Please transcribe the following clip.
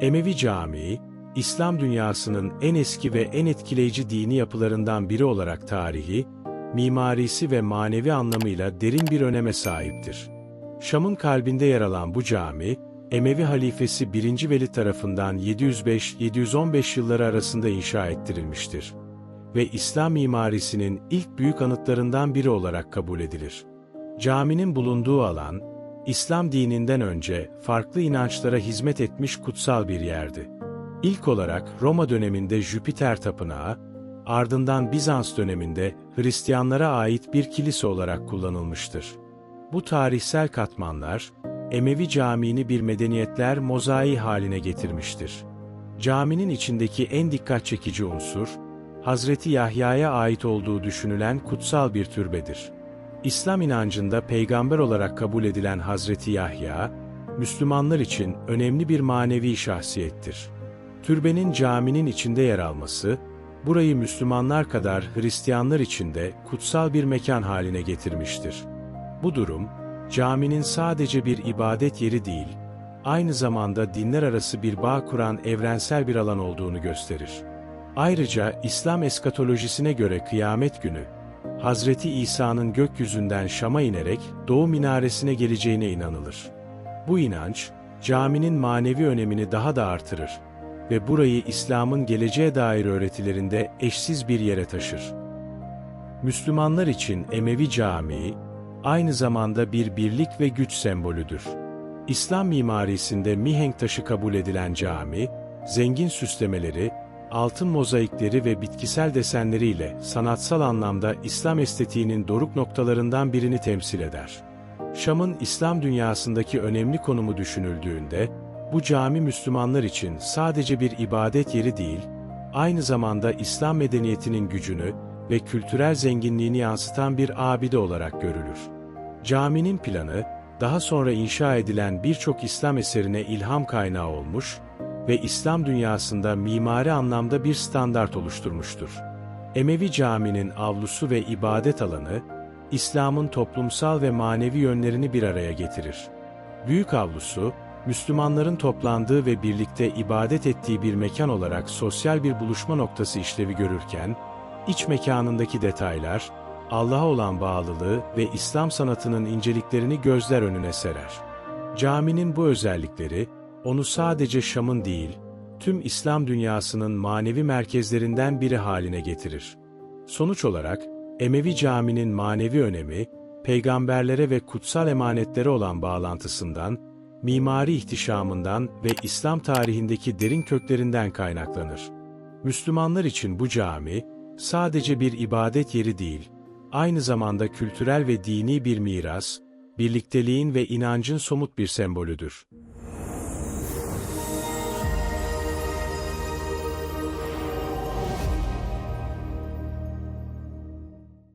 Emevi Camii, İslam dünyasının en eski ve en etkileyici dini yapılarından biri olarak tarihi, mimarisi ve manevi anlamıyla derin bir öneme sahiptir. Şam'ın kalbinde yer alan bu cami, Emevi halifesi 1. Velid tarafından 705-715 yılları arasında inşa ettirilmiştir ve İslam mimarisinin ilk büyük anıtlarından biri olarak kabul edilir. Caminin bulunduğu alan, İslam dininden önce farklı inançlara hizmet etmiş kutsal bir yerdi. İlk olarak Roma döneminde Jüpiter tapınağı, ardından Bizans döneminde Hristiyanlara ait bir kilise olarak kullanılmıştır. Bu tarihsel katmanlar, Emevi Camii'ni bir medeniyetler mozaiği haline getirmiştir. Caminin içindeki en dikkat çekici unsur, Hazreti Yahya'ya ait olduğu düşünülen kutsal bir türbedir. İslam inancında peygamber olarak kabul edilen Hazreti Yahya, Müslümanlar için önemli bir manevi şahsiyettir. Türbenin caminin içinde yer alması, burayı Müslümanlar kadar Hristiyanlar için de kutsal bir mekan haline getirmiştir. Bu durum, caminin sadece bir ibadet yeri değil, aynı zamanda dinler arası bir bağ kuran evrensel bir alan olduğunu gösterir. Ayrıca İslam eskatolojisine göre kıyamet günü, Hazreti İsa'nın gökyüzünden Şam'a inerek Doğu Minaresi'ne geleceğine inanılır. Bu inanç, caminin manevi önemini daha da artırır ve burayı İslam'ın geleceğe dair öğretilerinde eşsiz bir yere taşır. Müslümanlar için Emevi Camii, aynı zamanda bir birlik ve güç sembolüdür. İslam mimarisinde mihenk taşı kabul edilen cami, zengin süslemeleri, altın mozaikleri ve bitkisel desenleriyle sanatsal anlamda İslam estetiğinin doruk noktalarından birini temsil eder. Şam'ın İslam dünyasındaki önemli konumu düşünüldüğünde, bu cami Müslümanlar için sadece bir ibadet yeri değil, aynı zamanda İslam medeniyetinin gücünü ve kültürel zenginliğini yansıtan bir abide olarak görülür. Caminin planı, daha sonra inşa edilen birçok İslam eserine ilham kaynağı olmuş ve İslam dünyasında mimari anlamda bir standart oluşturmuştur. Emevi Camii'nin avlusu ve ibadet alanı, İslam'ın toplumsal ve manevi yönlerini bir araya getirir. Büyük avlusu, Müslümanların toplandığı ve birlikte ibadet ettiği bir mekan olarak sosyal bir buluşma noktası işlevi görürken, iç mekanındaki detaylar, Allah'a olan bağlılığı ve İslam sanatının inceliklerini gözler önüne serer. Caminin bu özellikleri, onu sadece Şam'ın değil, tüm İslam dünyasının manevi merkezlerinden biri haline getirir. Sonuç olarak, Emevi Camii'nin manevi önemi, peygamberlere ve kutsal emanetlere olan bağlantısından, mimari ihtişamından ve İslam tarihindeki derin köklerinden kaynaklanır. Müslümanlar için bu cami, sadece bir ibadet yeri değil, aynı zamanda kültürel ve dini bir miras, birlikteliğin ve inancın somut bir sembolüdür.